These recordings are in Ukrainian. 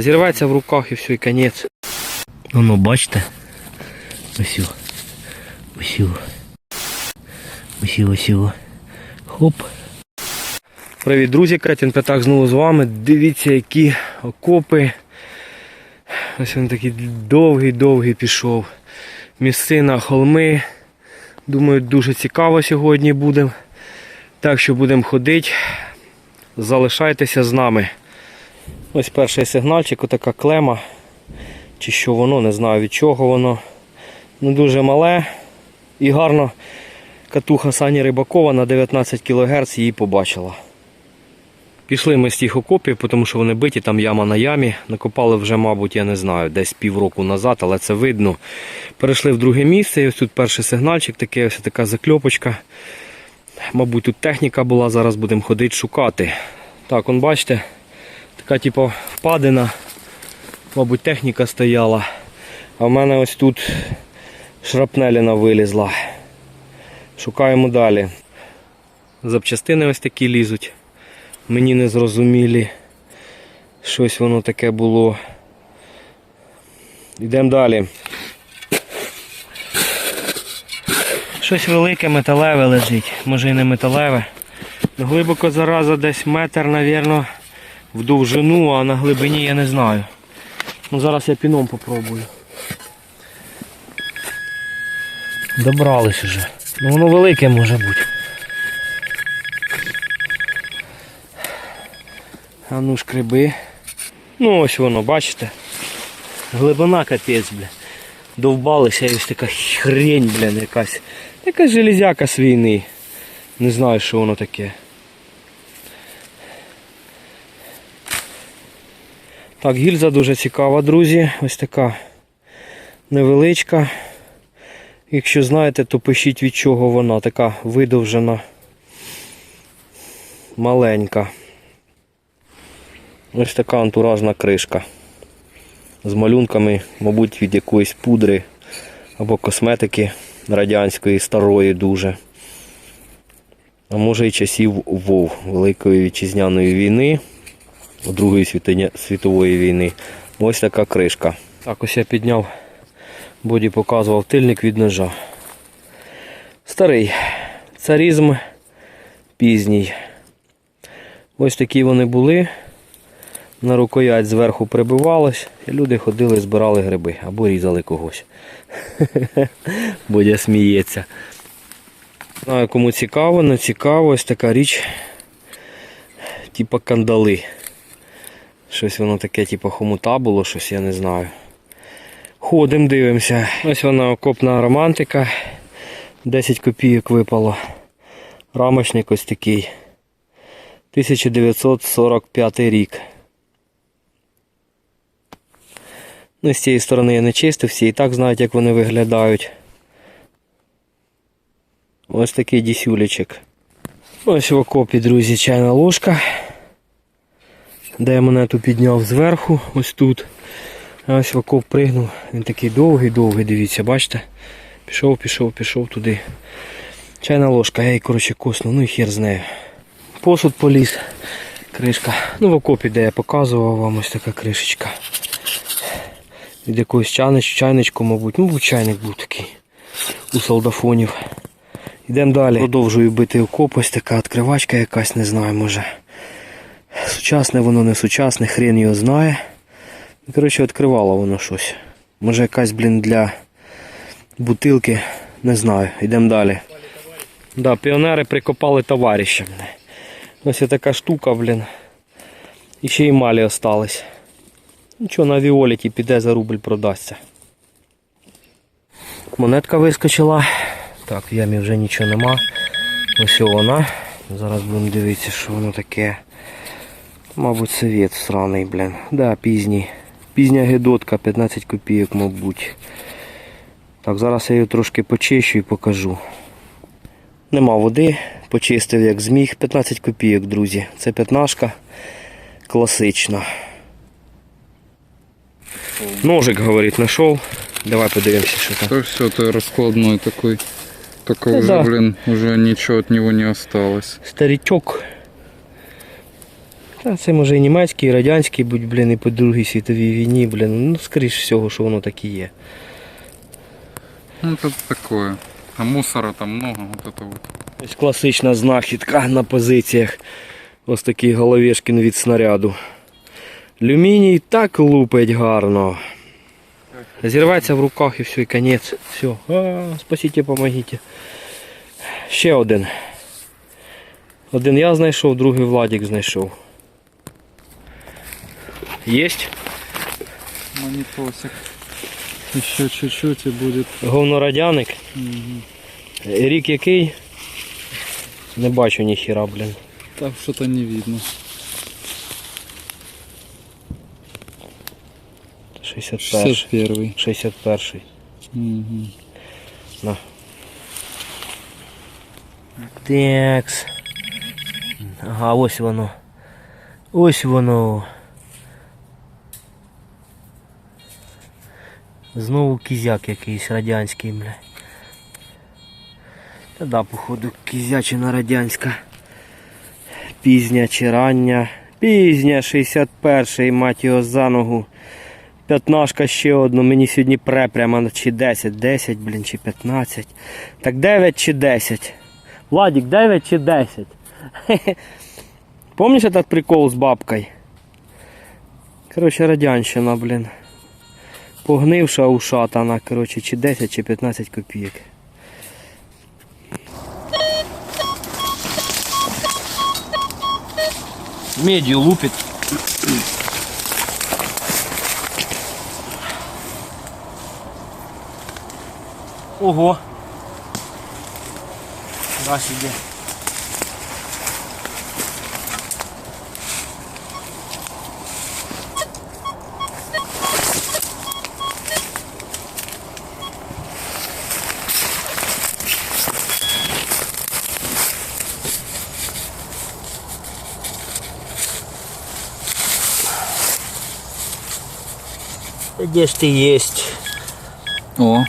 Зірветься в руках і все, і конець. Воно, бачите? Ось. Ось. Ось, ось. Хоп. Привіт, друзі, Катін П'ятак знову з вами. Дивіться, які окопи. Ось він такий довгий-довгий пішов. Місцина, холми. Думаю, дуже цікаво сьогодні буде. Так що будемо ходити. Залишайтеся з нами. Ось перший сигнальчик, отака клема. Чи що воно, не знаю від чого воно. Ну дуже мале і гарно. Катуха Сані Рибакова на 19 кГц її побачила. Пішли ми з тих окопів, тому що вони биті, там яма на ямі. Накопали вже, мабуть, я не знаю, десь півроку назад, але це видно. Перейшли в друге місце, і ось тут перший сигнальчик, такий, ось така закльопочка. Мабуть, тут техніка була, зараз будемо ходити шукати. Так, он бачите, така типу впадина. Мабуть, техніка стояла. А в мене ось тут шрапнеліна вилізла. Шукаємо далі. Запчастини ось такі лізуть. Мені не зрозумілі. Щось воно таке було. Йдемо далі. Щось велике металеве лежить. Може і не металеве. Глибоко зараза десь метр, мабуть, в довжину, а на глибині я не знаю. Ну зараз я піном попробую. Добрались уже. Ну воно велике може бути. А ну шкреби. Ну ось воно, бачите? Глибина капець, бля. Довбалися і ось така хрень, бля, якась. Якась железяка з війни. Не знаю, що воно таке. Так, гільза дуже цікава, друзі. Ось така невеличка. Якщо знаєте, то пишіть від чого вона. Така видовжена, маленька. Ось така антуражна кришка. З малюнками, мабуть, від якоїсь пудри або косметики радянської, старої дуже. А може і часів ВОВ Великої вітчизняної війни, Другої світової війни. Ось така кришка. Так, ось я підняв, боді показував тильник від ножа. Старий. Царізм пізній. Ось такі вони були. На рукоять зверху прибивалось, і люди ходили, збирали гриби або різали когось. Бодя сміється. Знаю, кому цікаво, не цікаво, ось така річ, типа кандали. Щось воно таке, типу хомута було, щось я не знаю. Ходимо, дивимося. Ось вона окопна романтика. 10 копійок випало. Рамочник ось такий. 1945 рік. Ну, з цієї сторони я не чистив, всі і так знають, як вони виглядають. Ось такий дісюлечик. Ось в окопі, друзі, чайна ложка. Де я монету підняв зверху, ось тут. Ось окоп пригнув. Він такий довгий-довгий, дивіться, бачите? Пішов, пішов, пішов туди. Чайна ложка, я її, коротше, косну, ну і хер з нею. Посуд поліз, кришка. Ну в окопі, де я показував вам ось така кришечка. Від якогось чайнич, чайничку, мабуть. Ну, чайник був такий у солдафонів. Йдемо далі. Продовжую бити окоп, ось така відкривачка якась, не знаю, може. Сучасне воно не сучасне, хрен його знає. Ну, Коротше, відкривало воно щось. Може якась, блін, для бутилки, не знаю. Йдемо далі. Да, піонери прикопали товариша. блін. Ось така штука, блін. І ще й малі остались. Нічого, на Віоліті піде за рубль продасться. Монетка вискочила. Так, в ямі вже нічого нема. Ось вона. Зараз будемо дивитися, що воно таке. Мабуть, совет сраний, блін. Да, пізній. Пізня гедотка, 15 копійок, мабуть. Так, зараз я її трошки почищу і покажу. Нема води, почистив як зміг. 15 копійок, друзі. Це п'ятнашка класична. Ножик, говорит, знайшов. Давай подивимося, що там. То все, ты раскладной такой. Только Ну да. блин, уже ничего от него не осталось. Старичок. Та це може і німецький, і радянський, будь, блін, і по Другій світовій війні, блін. Ну, скоріш всього, що воно так і є. Ну тут такое. А мусора там много, вот это вот. Ось класична знахідка на позиціях. Ось такий головешкін від снаряду. Люміній так лупить гарно. Зірветься в руках і все, і конець. Все. А, спасіть, помогите. Ще один. Один я знайшов, другий Владик знайшов. Єсть? Монитосик. Еще чуть-чуть и будет. Говнорадяник. Рік який? Не бачу ніхіра, блін. Там что-то не видно. 61. 61. 61. Угу. На. Такс. Ага, ось воно. Ось воно. Знову кізяк якийсь радянський, бля. Та да, походу, кізячина радянська. Пізня чи рання. Пізня 61-й, мать його за ногу. П'ятнашка ще одну, мені сьогодні пре прямо чи 10, 10, блін, чи 15. Так 9 чи 10. Владик, 9 чи 10. Помнишь этот прикол з бабкою? Короче, радянщина, блін. Погнивша ушатана, короче, чи 10, чи 15 копійок. Медью лупит. Ого. Да себе. Ты есть? О,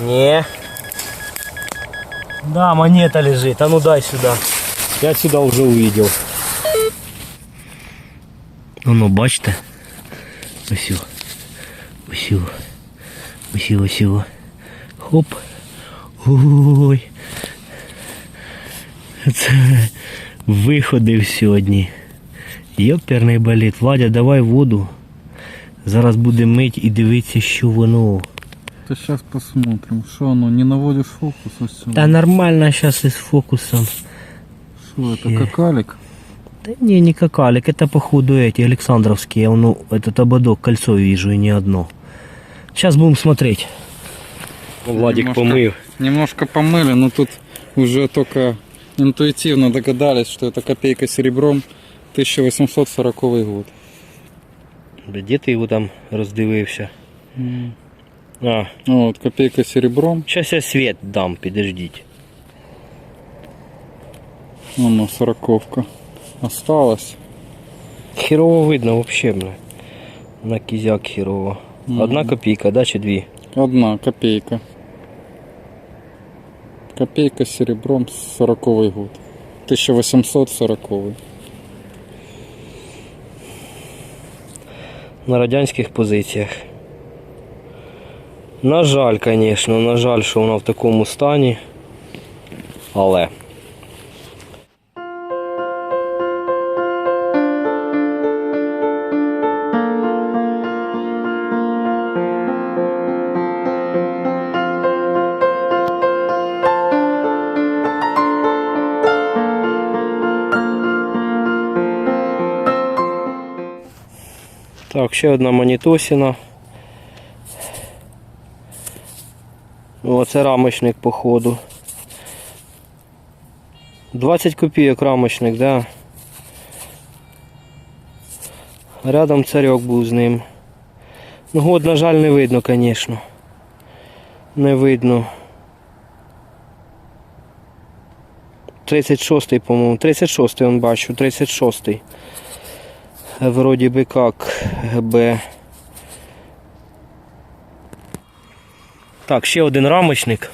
Не. Да, монета лежит. А ну дай сюда. Я сюда уже увидел. Ну, ну, бачите? Ось, о, ось. о. Хоп. Ой. Це виходив сьогодні. Йоперний боліт. Владя, давай воду. Зараз буде мить і дивитися, що воно. то сейчас посмотрим. Что оно, не наводишь фокус отсюда? Та нормально зараз із фокусом. Что это, Е. какалик? Да не, не какалик, это походу эти Александровские, я ну, этот ободок, кольцо вижу и не одно. Сейчас будем смотреть. Владик Немножко. помыл. Немножко помыли, но тут уже только интуитивно догадались, что это копейка серебром 1840 год. Де ти його там роздивився? А, Вот, копейка серебром, сейчас я свет дам, підождіть. ну, сороковка. Осталось. Херово видно вообще, бля. На кізяк херово. Одна копійка, да, чи дві? Одна копейка. Копейка серебром 40 год. 1840. На радянських позиціях. На жаль, звісно, на жаль, що вона в такому стані. Але. Так, ще одна монітосіна. О, це рамочник походу. 20 копійок рамочник, да. Рядом царьок був з ним. Ну год, на жаль, не видно, звісно. Не видно. 36-й, по-моєму. 36-й он бачу, 36-й. Вроде бы как ГБ. Так, ще один рамочник.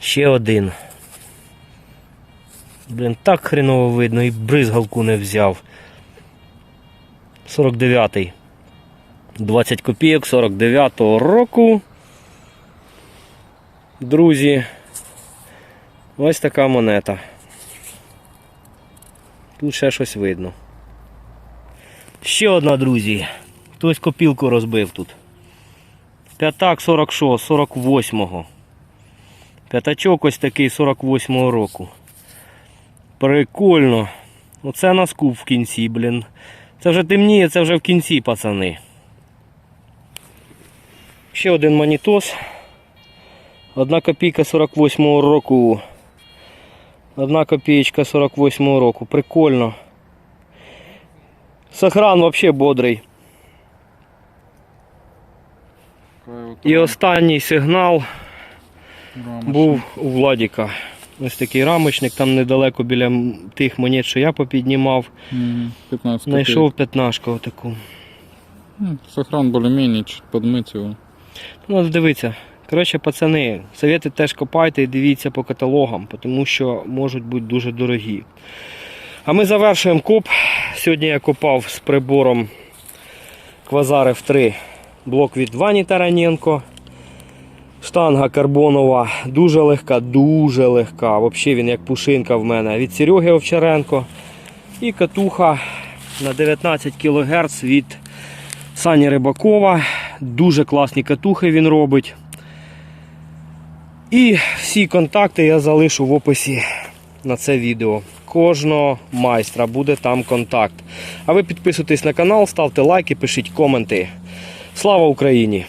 Ще один. Блін, так хреново видно і бризгалку не взяв. 49-й. 20 копійок 49-го року. Друзі. Ось така монета. Тут ще щось видно. Ще одна, друзі. Хтось копілку розбив тут. П'ятак 46, 48-го. П'ятачок ось такий 48-го року. Прикольно. Оце на скуп в кінці, блін. Це вже темніє, це вже в кінці, пацани. Ще один манітос. Одна копійка 48-го року. Одна копієчка 48-го року. Прикольно. Сохран взагалі бодрий. І останній сигнал був у Владіка. Ось такий рамочник, там недалеко біля тих монет, що я попіднімав. Мгм, 15 копеек. Знайшов п'ятнашку отаку. Сохран более-менее, чуть подмыть его. Ну, дивіться. Коротше, пацани, совєти теж копайте і дивіться по каталогам, тому що можуть бути дуже дорогі. А ми завершуємо коп. Сьогодні я копав з прибором Квазарев 3 блок від Вані Тараненко. Штанга карбонова, дуже легка, дуже легка. Взагалі він як пушинка в мене від Сереги Овчаренко. І катуха на 19 кГц від Сані Рибакова. Дуже класні катухи він робить. І всі контакти я залишу в описі на це відео. Кожного майстра буде там контакт. А ви підписуйтесь на канал, ставте лайки, пишіть коменти. Слава Україні!